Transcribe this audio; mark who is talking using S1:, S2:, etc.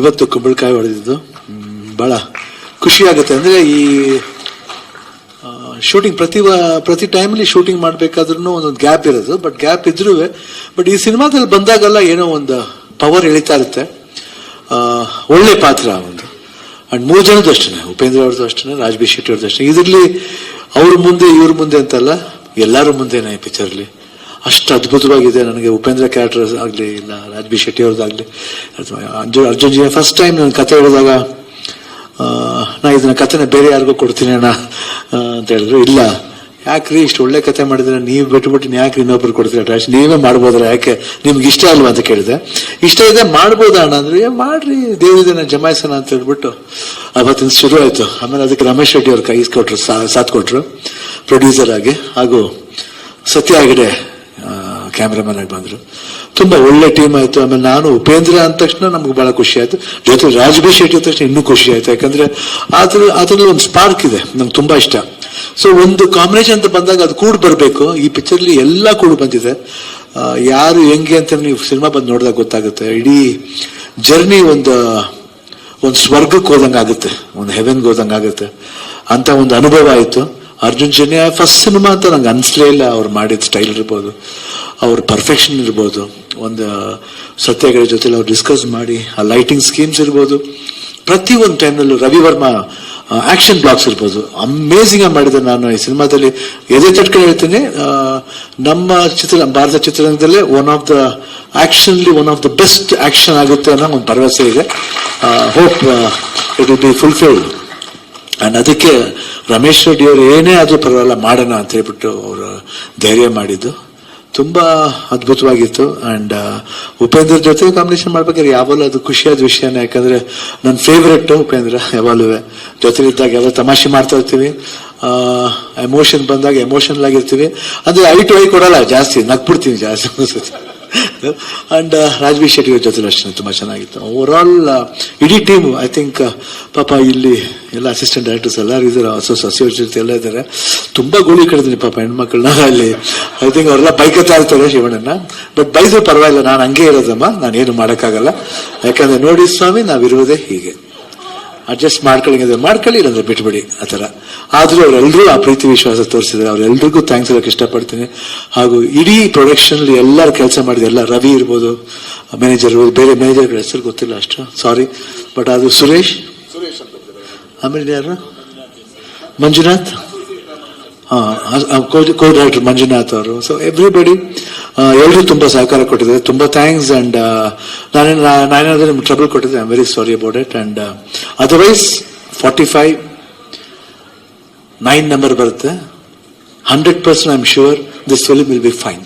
S1: ಇವತ್ತು ಕುಂಬಳಕಾಯಿ ಹೊಡೆದಿದ್ದು. ಬಹಳ ಖುಷಿ ಆಗುತ್ತೆ. ಅಂದ್ರೆ ಈ ಶೂಟಿಂಗ್ ಪ್ರತಿ ಪ್ರತಿ ಟೈಮಲ್ಲಿ ಶೂಟಿಂಗ್ ಮಾಡಬೇಕಾದ್ರೂ ಒಂದೊಂದು ಗ್ಯಾಪ್ ಇರೋದು. ಬಟ್ ಗ್ಯಾಪ್ ಇದ್ರೂ ಬಟ್ ಈ ಸಿನಿಮಾದಲ್ಲಿ ಬಂದಾಗೆಲ್ಲ ಏನೋ ಒಂದು ಪವರ್ ಎಳಿತಾ ಇರುತ್ತೆ. ಒಳ್ಳೆ ಪಾತ್ರ ಒಂದು. ಅಂಡ್ ಮೂರು ಜನದ್ದು ಅಷ್ಟೇ ಉಪೇಂದ್ರ ಅವ್ರದ್ದು ಅಷ್ಟೇ ರಾಜ್ಬಿ ಶೆಟ್ಟಿ ಅವ್ರದ್ದು ಅಷ್ಟೇ ಇದರಲ್ಲಿ ಅವ್ರ ಮುಂದೆ, ಇವ್ರ ಮುಂದೆ ಅಂತಲ್ಲ, ಎಲ್ಲರೂ ಮುಂದೆನೇ ಈ ಪಿಕ್ಚರ್ಲಿ ಅಷ್ಟು ಅದ್ಭುತವಾಗಿದೆ ನನಗೆ. ಉಪೇಂದ್ರ ಕ್ಯಾರೆಕ್ಟರ್ ಆಗಲಿ ಇಲ್ಲ ರಾಜ್ಬಿ ಶೆಟ್ಟಿ ಅವ್ರದ್ದಾಗಲಿ ಅರ್ಜುನ್ ಅರ್ಜುನ್ ಜಿ ಫಸ್ಟ್ ಟೈಮ್ ನಾನು ಕತೆ ಹೇಳಿದಾಗ ನಾ ಇದನ್ನ ಕತೆನ ಬೇರೆ ಯಾರಿಗೂ ಕೊಡ್ತೀನಿ ಅಣ್ಣ ಅಂತ ಹೇಳಿದ್ರು. ಇಲ್ಲ ಯಾಕ್ರಿ ಇಷ್ಟು ಒಳ್ಳೆ ಕತೆ ಮಾಡಿದ್ರೆ ನೀವು ಬಿಟ್ಬಿಟ್ಟು ಯಾಕೆ ಇನ್ನೊಬ್ರು ಕೊಡ್ತೀರ ಅಟ್ಯಾಚ್ ನೀವೇ ಮಾಡ್ಬೋದ್ರ ಯಾಕೆ? ನಿಮ್ಗೆ ಇಷ್ಟ ಅಲ್ವಾ ಅಂತ ಕೇಳಿದೆ. ಇಷ್ಟ ಇದೆ ಮಾಡ್ಬೋದಾ ಅಣ್ಣ ಅಂದ್ರೆ "ಏ, ಮಾಡ್ರಿ ದೇವಿದನ ಜಮಾಯಿಸೋಣ ಅಂತ ಹೇಳ್ಬಿಟ್ಟು ಅವತ್ತಿನ ಶುರು ಆಯ್ತು ಆಮೇಲೆ ಅದಕ್ಕೆ ರಮೇಶ್ ಶೆಟ್ಟಿ ಅವ್ರು ಕೈ ಕೊಟ್ರು ಸಾ- ಸಾಥ್ ಕೊಟ್ರು ಪ್ರೊಡ್ಯೂಸರ್ ಆಗಿ. ಹಾಗೂ ಸತ್ಯ ಹೆಗಡೆ ಕ್ಯಾಮ್ರಾಮನ್ ಆಗಿ ಬಂದರು. ತುಂಬಾ ಒಳ್ಳೆ ಟೀಮ್ ಆಯ್ತು. ಆಮೇಲೆ ನಾನು ಉಪೇಂದ್ರ ಅಂದ ತಕ್ಷಣ ನಮ್ಗೆ ಬಹಳ ಖುಷಿ ಆಯ್ತು. ಜೊತೆ ರಾಜ್ಬಿ ಶೆಟ್ಟಿ ತಕ್ಷಣ ಇನ್ನೂ ಖುಷಿ ಆಯ್ತು. ಯಾಕಂದ್ರೆ ಅದ್ರ ಅದ್ರಲ್ಲಿ ಒಂದು ಸ್ಪಾರ್ಕ್ ಇದೆ. ನಂಗೆ ತುಂಬಾ ಇಷ್ಟ. ಸೊ ಒಂದು ಕಾಂಬಿನೇಷನ್ ಅಂತ ಬಂದಾಗ ಅದು ಕೂಡ ಬರಬೇಕು. ಈ ಪಿಕ್ಚರ್ಲಿ ಎಲ್ಲ ಕೂಡ ಬಂದಿದೆ. ಯಾರು ಹೆಂಗೆ ಅಂತ ನೀವು ಸಿನಿಮಾ ಬಂದು ನೋಡಿದಾಗ ಗೊತ್ತಾಗುತ್ತೆ. ಇಡೀ ಜರ್ನಿ ಒಂದು ಒಂದು ಸ್ವರ್ಗಕ್ಕೆ ಹೋದಂಗೆ ಆಗುತ್ತೆ. ಒಂದು ಹೆವೆನ್ಗೆ ಹೋದಂಗೆ ಆಗುತ್ತೆ. ಅಂತ ಒಂದು ಅನುಭವ ಆಯ್ತು. ಅರ್ಜುನ್ ಜನ್ಯ ಫಸ್ಟ್ ಸಿನಿಮಾ ಅಂತ ನಂಗೆ ಅನಿಸ್ಲೇ ಇಲ್ಲ. ಅವ್ರು ಮಾಡಿದ ಸ್ಟೈಲ್ ಇರ್ಬೋದು. ಅವ್ರ ಪರ್ಫೆಕ್ಷನ್ ಇರ್ಬೋದು. ಒಂದು ಸತ್ಯಗಳ ಜೊತೆಲಿ ಅವ್ರು ಡಿಸ್ಕಸ್ ಮಾಡಿ, ಆ ಲೈಟಿಂಗ್ ಸ್ಕೀಮ್ಸ್ ಇರ್ಬೋದು. ಪ್ರತಿ ಒಂದು ಟೈಮ್ನಲ್ಲೂ ರವಿ ವರ್ಮಾ ಆಕ್ಷನ್ ಬ್ಲಾಕ್ಸ್ ಇರ್ಬೋದು. ಅಮೇಝಿಂಗ್ ಆಗಿ ಮಾಡಿದೆ ನಾನು ಈ ಸಿನಿಮಾದಲ್ಲಿ. ಎದೆ ತಟ್ಕೊಂಡು ಹೇಳ್ತೀನಿ ನಮ್ಮ ಚಿತ್ರ, ಭಾರತ ಚಿತ್ರರಂಗದಲ್ಲೇ one of the ಆಕ್ಷನ್ಲಿ one of the best action ಆಗುತ್ತೆ ಅನ್ನೋ ಒಂದು ಭರವಸೆ ಇದೆ. Hope it will be fulfilled and ಅದಕ್ಕೆ ರಮೇಶ್ ರೆಡ್ಡಿ ಅವರು ಏನೇ ಆದರೂ ಪರವಾಗಿಲ್ಲ, ಮಾಡೋಣ ಅಂತ ಹೇಳ್ಬಿಟ್ಟು ಅವರು ಧೈರ್ಯ ಮಾಡಿದ್ದು. ತುಂಬಾ ಅದ್ಭುತವಾಗಿತ್ತು. ಅಂಡ್ ಉಪೇಂದ್ರ ಜೊತೆ ಕಾಂಬಿನೇಷನ್ ಮಾಡ್ಬೇಕಾದ್ರೆ ಯಾವಾಗಲೂ ಅದು ಖುಷಿಯಾದ ವಿಷಯನೇ. ಯಾಕಂದ್ರೆ ನನ್ನ ಫೇವ್ರೆಟ್ ಉಪೇಂದ್ರ ಯಾವಾಗಲೂ ಜೊತೆಲಿದ್ದಾಗ ಎಲ್ಲ ತಮಾಷೆ ಮಾಡ್ತಾ ಇರ್ತೀವಿ. ಎಮೋಷನ್ ಬಂದಾಗ ಎಮೋಷನಲ್ ಆಗಿರ್ತೀವಿ. ಅಂದ್ರೆ ಐ ಟು ಐ ಕೊಡಲ್ಲ, ಜಾಸ್ತಿ ನಗ್ಬಿಡ್ತೀನಿ ಜಾಸ್ತಿ ಅಂಡ್ ರಾಜ್ಬಿ ಶೆಟ್ಟಿ ಅವ್ರ ಜೊತೆ ಅಷ್ಟೇ ತುಂಬಾ ಚೆನ್ನಾಗಿತ್ತು. ಓವರ್ ಆಲ್ ಇಡೀ ಟೀಮ್ ಐ ಥಿಂಕ್ ಪಾಪ ಇಲ್ಲಿ ಎಲ್ಲ ಅಸಿಸ್ಟೆಂಟ್ ಡೈರೆಕ್ಟರ್ಸ್ ಎಲ್ಲರೂ ಇದ್ದಾರೆ ಹೊಸ ಸಸಿಯವ್ರ ಜೊತೆ ಎಲ್ಲ ಇದ್ದಾರೆ. ತುಂಬಾ ಗೋಳಿ ಕಡಿದೀನಿ ಪಾಪ ಹೆಣ್ಮಕ್ಳನ್ನ ಅಲ್ಲಿ. ಐ ಥಿಂಕ್ ಅವರೆಲ್ಲ ಬೈಕತ್ತಾ ಇರ್ತಾರೆ ಶಿವಣ್ಣನ ಬಟ್ ಬೈದ್ರು ಪರವಾಗಿಲ್ಲ, ನಾನು ಹಂಗೆ ಇರೋದಮ್ಮ. ನಾನು ಏನು ಮಾಡೋಕ್ಕಾಗಲ್ಲ. ಯಾಕಂದ್ರೆ ನೋಡಿ ಸ್ವಾಮಿ, ನಾವಿರುವುದೇ ಹೀಗೆ. ಅಡ್ಜಸ್ಟ್ ಮಾಡ್ಕೊಳ್ಳಿ ಮಾಡ್ಕೊಳ್ಳಿ ಇಲ್ಲಾಂದ್ರೆ ಬಿಟ್ಬಿಡಿ ಆ ಥರ. ಆದರೂ ಅವರೆಲ್ಲರೂ ಆ ಪ್ರೀತಿ ವಿಶ್ವಾಸ ತೋರಿಸಿದ್ರೆ ಅವರೆಲ್ಲರಿಗೂ ಥ್ಯಾಂಕ್ಸ್ ಹೇಳಕ್ಕೆ ಇಷ್ಟಪಡ್ತೀನಿ. ಹಾಗೂ ಇಡೀ ಪ್ರೊಡಕ್ಷನ್ ಎಲ್ಲರೂ ಕೆಲಸ ಮಾಡಿದ ಎಲ್ಲ ರವಿ ಇರ್ಬೋದು ಮ್ಯಾನೇಜರ್ ಇರ್ಬೋದು ಬೇರೆ ಮ್ಯಾನೇಜರ್ ಹೆಸರು ಗೊತ್ತಿಲ್ಲ ಅಷ್ಟು ಸಾರಿ ಬಟ್ ಅದು ಸುರೇಶ್. ಆಮೇಲೆ ಯಾರು? ಮಂಜುನಾಥ್. ಕೋ ಡೈರೆಕ್ಟರ್ ಮಂಜುನಾಥ್ ಅವರು. ಸೊ ಎವ್ರಿಬಡಿ ಎಲ್ಲರೂ ತುಂಬಾ ಸಹಕಾರ ಕೊಟ್ಟಿದ್ದಾರೆ. ತುಂಬಾ ಥ್ಯಾಂಕ್ಸ್ ಅಂಡ್ ನಾನೇ ನಾನೇನಾದರೂ ನಿಮ್ಗೆ ಟ್ರಬಲ್ ಕೊಟ್ಟಿದ್ದೆ I am very sorry about it and otherwise forty five nine number ಬರುತ್ತೆ hundred percent I am sure this film will be fine